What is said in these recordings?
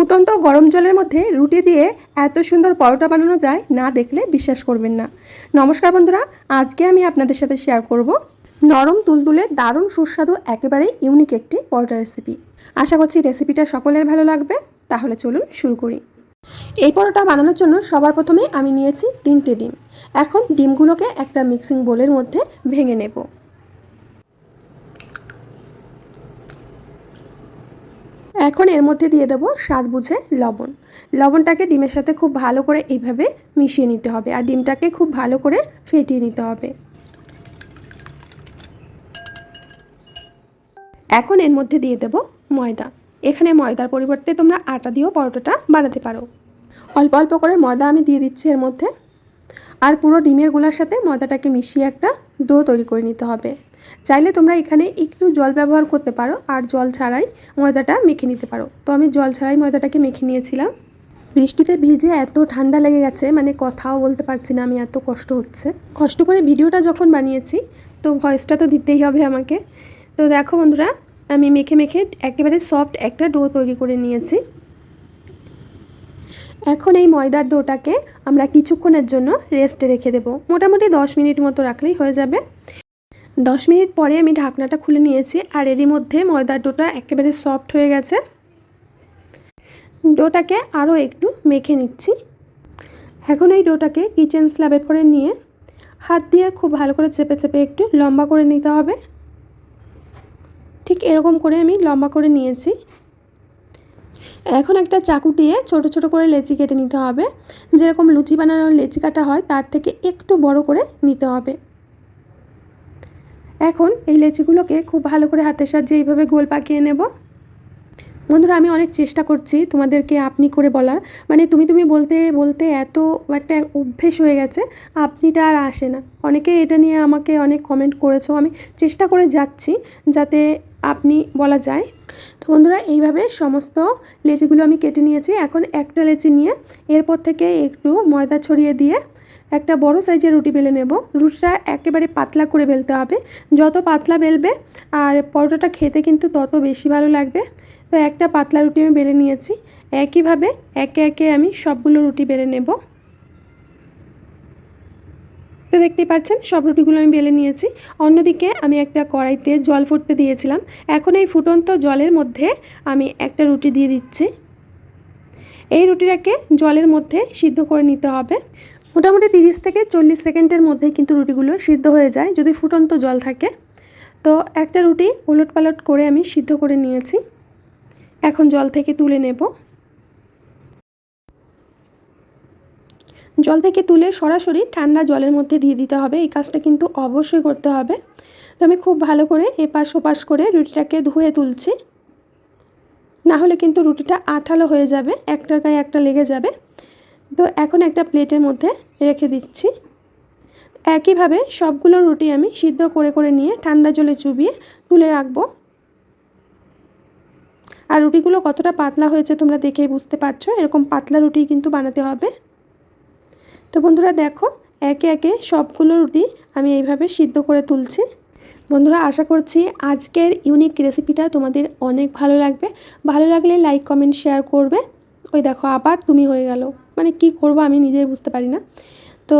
ফুটন্ত গরম জলের মধ্যে রুটি দিয়ে এত সুন্দর পরোটা বানানো যায় না দেখলে বিশ্বাস করবেন না। নমস্কার বন্ধুরা, আজকে আমি আপনাদের সাথে শেয়ার করব নরম তুলতুলে দারুণ সুস্বাদু একেবারে ইউনিক একটি পরোটা রেসিপি আশা করছি রেসিপিটা সকলের ভালো লাগবে, তাহলে চলুন শুরু করি। এই পরোটা বানানোর জন্য সবার প্রথমে আমি নিয়েছি তিনটে ডিম। এখন ডিমগুলোকে একটা মিক্সিং বোলের মধ্যে ভেঙে নেব। এখন এর মধ্যে দিয়ে দেবো স্বাদ বুঝে লবণ। লবণটাকে ডিমের সাথে খুব ভালো করে এইভাবে মিশিয়ে নিতে হবে আর ডিমটাকে খুব ভালো করে ফেটিয়ে নিতে হবে। এখন এর মধ্যে দিয়ে দেব ময়দা। এখানে ময়দার পরিবর্তে তোমরা আটা দিয়েও পরোটাটা বানাতে পারো। অল্প অল্প করে ময়দা আমি দিয়ে দিচ্ছি এর মধ্যে। আর পুরো ডিমেরগুলার সাথে ময়দাটাকে মিশিয়ে একটা ডো তৈরি করে নিতে হবে। চাইলে তোমরা এখানে একটু জল ব্যবহার করতে পারো আর জল ছাড়াই ময়দাটা মেখে নিতে পারো। তো আমি জল ছাড়াই ময়দাটাকে মেখে নিয়েছিলাম। বৃষ্টিতে ভিজে এত ঠান্ডা লেগে গেছে মানে কথাও বলতে পারছি না, আমি এত কষ্ট হচ্ছে। কষ্ট করে ভিডিওটা যখন বানিয়েছি, তো ভয়েসটা তো দিতেই হবে আমাকে। তো দেখো বন্ধুরা, আমি মেখে মেখে একেবারে সফট একটা ডো তৈরি করে নিয়েছি। এখন এই ময়দার ডোটাকে আমরা কিছুক্ষণের জন্য রেস্টে রেখে দেব। মোটামুটি দশ মিনিট মতো রাখলেই হয়ে যাবে। দশ মিনিট পরে আমি ঢাকনাটা খুলে নিয়েছি আর এরই মধ্যে ময়দার ডোটা একেবারে সফট হয়ে গেছে। ডোটাকে আরও একটু মেখে নিচ্ছি। এখন এই ডোটাকে কিচেন স্ল্যাবের পরে নিয়ে হাত দিয়ে খুব ভালো করে চেপে চেপে একটু লম্বা করে নিতে হবে। ঠিক এরকম করে আমি লম্বা করে নিয়েছি। এখন একটা চাকু দিয়ে ছোট ছোট করে লেচি কেটে নিতে হবে। যেরকম লুচি বানানোর লেচি কাটা হয় তার থেকে একটু বড় করে নিতে হবে। এখন এই লেচিগুলোকে খুব ভালো করে হাতের সাহায্যে এইভাবে গোল পাকিয়ে নেব। বন্ধুরা, আমি অনেক চেষ্টা করছি তোমাদেরকে আপনি করে বলার। মানে তুমি তুমি বলতে বলতে এত একটা অভ্যেস হয়ে গেছে, আপনিটা আর আসে না। অনেকে এটা নিয়ে আমাকে অনেক কমেন্ট করেছ। আমি চেষ্টা করে যাচ্ছি যাতে আপনি বলা যায়। তো বন্ধুরা, এইভাবে সমস্ত লেচিগুলো আমি কেটে নিয়েছি। এখন একটা লেচি নিয়ে এরপর থেকে একটু ময়দা ছড়িয়ে দিয়ে একটা বড় সাইজের রুটি বেলে নেব। রুটিটা একেবারে পাতলা করে বেলতে হবে। যত পাতলা বেলবে, আর পরোটাটা খেতে কিন্তু তত বেশি ভালো লাগবে। তো একটা পাতলা রুটি আমি বেলে নিয়েছি। একইভাবে একে একে আমি সবগুলো রুটি বেলে নেব। তো দেখতেই পাচ্ছেন, সব রুটিগুলো আমি বেলে নিয়েছি। অন্যদিকে আমি একটা কড়াইতে জল ফুটতে দিয়েছিলাম। এখন এই ফুটন্ত জলের মধ্যে আমি একটা রুটি দিয়ে দিচ্ছি। এই রুটিটাকে জলের মধ্যে সিদ্ধ করে নিতে হবে। মোটামুটি তিরিশ থেকে চল্লিশ সেকেন্ডের মধ্যে কিন্তু রুটিগুলো সিদ্ধ হয়ে যায়, যদি ফুটন্ত জল থাকে। তো একটা রুটি উলট পালট করে আমি সিদ্ধ করে নিয়েছি। এখন জল থেকে তুলে নেব। জল থেকে তুলে সরাসরি ঠান্ডা জলের মধ্যে দিয়ে দিতে হবে। এই কাজটা কিন্তু অবশ্যই করতে হবে। তো আমি খুব ভালো করে এপাশ ওপাশ করে রুটিটাকে ধুয়ে তুলছি। না হলে কিন্তু রুটিটা আঠালো হয়ে যাবে, একটার গায়ে একটা লেগে যাবে। তো এখন একটা প্লেটের মধ্যে রেখে দিচ্ছি। একইভাবে সবগুলো রুটি আমি সিদ্ধ করে করে নিয়ে ঠান্ডা জলে চুবিয়ে তুলে রাখব। আর রুটিগুলো কতটা পাতলা হয়েছে তোমরা দেখেই বুঝতে পারছ, এরকম পাতলা রুটি কিন্তু বানাতে হবে। তো বন্ধুরা দেখো, একে একে সবগুলো রুটি আমি এইভাবে সিদ্ধ করে তুলছি। বন্ধুরা আশা করছি আজকের ইউনিক রেসিপিটা তোমাদের অনেক ভালো লাগবে। ভালো লাগলে লাইক কমেন্ট শেয়ার করবে। ওই দেখো, আবার তুমি হয়ে গেল। মানে কি করব আমি নিজেই বুঝতে পারি না। তো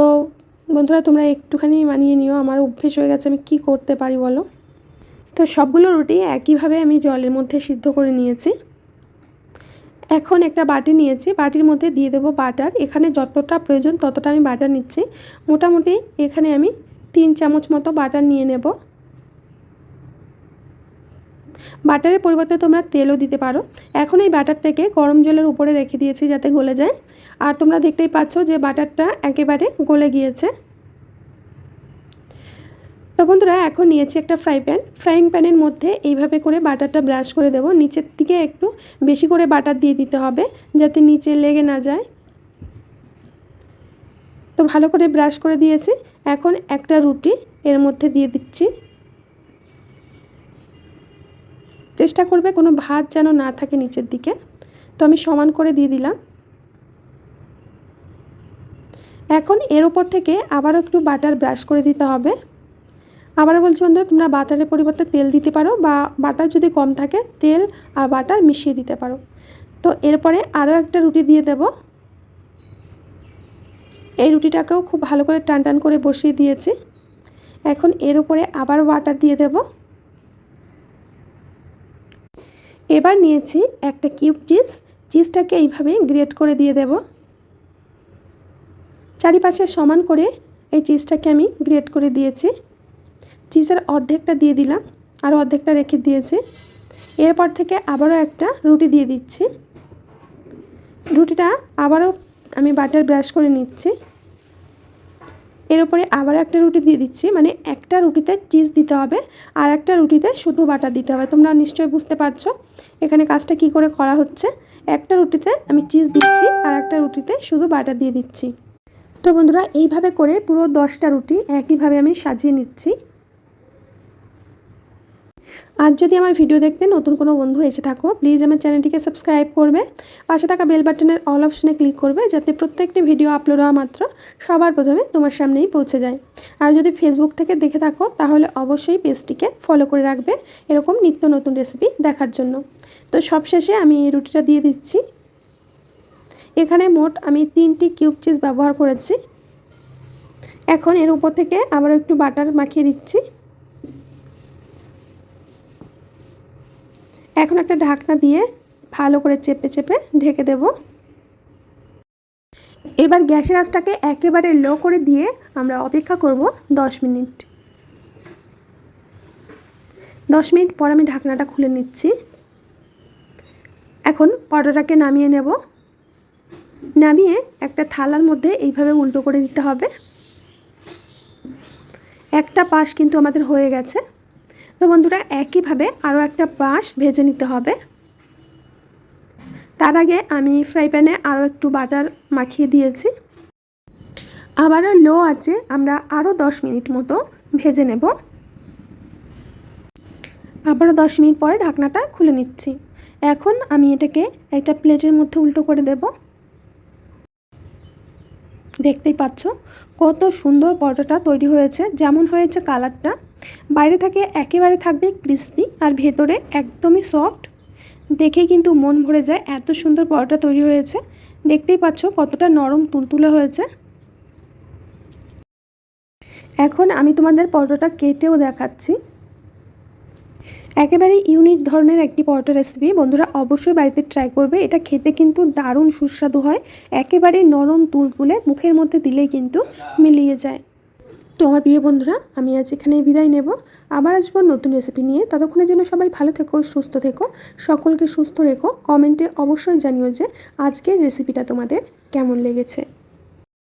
বন্ধুরা, তোমরা একটুখানি মানিয়ে নিও, আমার অভ্যেস হয়ে গেছে, আমি কি করতে পারি বলো? তো সবগুলো রুটি একইভাবে আমি জলের মধ্যে সিদ্ধ করে নিয়েছি। এখন একটা বাটি নিয়েছি, বাটির মধ্যে দিয়ে দেবো বাটার। এখানে যতটা প্রয়োজন ততটা আমি বাটার নিচ্ছি। মোটামুটি এখানে আমি তিন চামচ মতো বাটার নিয়ে নেব। বাটারের পরিবর্তে তোমরা তেলও দিতে পারো। এখন এই বাটারটাকে গরম জলের উপরে রেখে দিয়েছি যাতে গলে যায়। আর তোমরা দেখতেই পাচ্ছ যে বাটারটা একেবারে গলে গিয়েছে। তো বন্ধুরা, এখন নিয়েছি একটা ফ্রাই প্যান। ফ্রাইং প্যানের মধ্যে এইভাবে করে বাটারটা ব্রাশ করে দেবো। নিচের দিকে একটু বেশি করে বাটার দিয়ে দিতে হবে যাতে নিচে লেগে না যায়। তো ভালো করে ব্রাশ করে দিয়েছি। এখন একটা রুটি এর মধ্যে দিয়ে দিচ্ছি। চেষ্টা করবে কোনো ভাত যেন না থাকে নিচের দিকে। তো আমি সমান করে দিয়ে দিলাম। এখন এর ওপর থেকে আবারও একটু বাটার ব্রাশ করে দিতে হবে। আবার বলছি বন্ধু তোমরা বাটারের পরিবর্তে তেল দিতে পারো বা বাটার যদি কম থাকে, তেল আর বাটার মিশিয়ে দিতে পারো। তো এরপরে আরও একটা রুটি দিয়ে দেব। এই রুটিটাকেও খুব ভালো করে টান টান করে বসিয়ে দিয়েছি। এখন এর উপরে আবার বাটার দিয়ে দেব। এবার নিয়েছি একটা কিউব চিজ। চিজটাকে এইভাবে গ্রেট করে দিয়ে দেব। চারিপাশে সমান করে এই চিজটাকে আমি গ্রেট করে দিয়েছি। চিজের অর্ধেকটা দিয়ে দিলাম আর অর্ধেকটা রেখে দিয়েছি। এরপর থেকে আবারও একটা রুটি দিয়ে দিচ্ছি। রুটিটা আবারও আমি বাটার ব্রাশ করে নিচ্ছি। এর উপরে আবার একটা রুটি দিয়ে দিচ্ছি। মানে একটা রুটিতে চিজ দিতে হবে আর একটা রুটিতে শুধু বাটার দিতে হবে। তোমরা নিশ্চয়ই বুঝতে পারছ এখানে কাজটা কি করে করা হচ্ছে। একটা রুটিতে আমি চিজ দিচ্ছি আর একটা রুটিতে শুধু বাটার দিয়ে দিচ্ছি। তো বন্ধুরা, এইভাবে করে পুরো দশটা রুটি একইভাবে আমি সাজিয়ে নিচ্ছি। আর যদি আমার ভিডিও দেখতে নতুন কোনো বন্ধু এসে থাকো প্লিজ আমার চ্যানেলটিকে সাবস্ক্রাইব করবে। পাশে থাকা বেল বাটনের অল অপশনে ক্লিক করবে, যাতে প্রত্যেকটি ভিডিও আপলোড হওয়া মাত্র সবার প্রথমে তোমার সামনেই পৌঁছে যায়। আর যদি ফেসবুক থেকে দেখে থাকো, তাহলে অবশ্যই পেজটিকে ফলো করে রাখবে, এরকম নিত্য নতুন রেসিপি দেখার জন্য। তো সবশেষে আমি রুটিটা দিয়ে দিচ্ছি। এখানে মোট আমি তিনটি কিউব চিজ ব্যবহার করেছি। এখন এর উপর থেকে আবার একটু বাটার মাখিয়ে দিচ্ছি। এখন একটা ঢাকনা দিয়ে ভালো করে চেপে চেপে ঢেকে দেব। এবার গ্যাসের আঁচটাকে একেবারে লো করে দিয়ে আমরা অপেক্ষা করব দশ মিনিট। দশ মিনিট পর আমি ঢাকনাটা খুলে নিচ্ছি। এখন পরোটাকে নামিয়ে নেব। নামিয়ে একটা থালার মধ্যে এইভাবে উল্টো করে দিতে হবে। একটা পাশ কিন্তু আমাদের হয়ে গেছে। তো বন্ধুরা, একইভাবে আরও একটা পাশ ভেজে নিতে হবে। তার আগে আমি ফ্রাই প্যানে আরও একটু বাটার মাখিয়ে দিয়েছি। আবারও লো আছে আমরা আরও দশ মিনিট মতো ভেজে নেব। আবারও দশ মিনিট পরে ঢাকনাটা খুলে নিচ্ছি। এখন আমি এটাকে একটা প্লেটের মধ্যে উল্টো করে দেব। দেখতেই পাচ্ছ। কত সুন্দর পরোটাটা তৈরি হয়েছে। যেমন হয়েছে কালারটা। বাইরে থেকে একেবারে থাকবে ক্রিসপি আর ভেতরে একদমই সফট। দেখেই কিন্তু মন ভরে যায় এত সুন্দর পরোটা তৈরি হয়েছে। দেখতেই পাচ্ছ কতটা নরম তুলতুলে হয়েছে। এখন আমি তোমাদের পরোটাটা কেটেও দেখাচ্ছি। একেবারে ইউনিক ধরনের একটি পরোটা রেসিপি বন্ধুরা অবশ্যই বাড়িতে ট্রাই করবে। এটা খেতে কিন্তু দারুণ সুস্বাদু হয়। একেবারে নরম তুলতুলে মুখের মধ্যে দিলেই কিন্তু মিলিয়ে যায়। তো আমার প্রিয় বন্ধুরা, আমি আজ এখানে বিদায় নেব। আবার আসব নতুন রেসিপি নিয়ে। ততক্ষণের জন্য সবাই ভালো থেকো, সুস্থ থেকো। সকলকে সুস্থ রেখো। কমেন্টে অবশ্যই জানিও যে আজকের রেসিপিটা তোমাদের কেমন লেগেছে।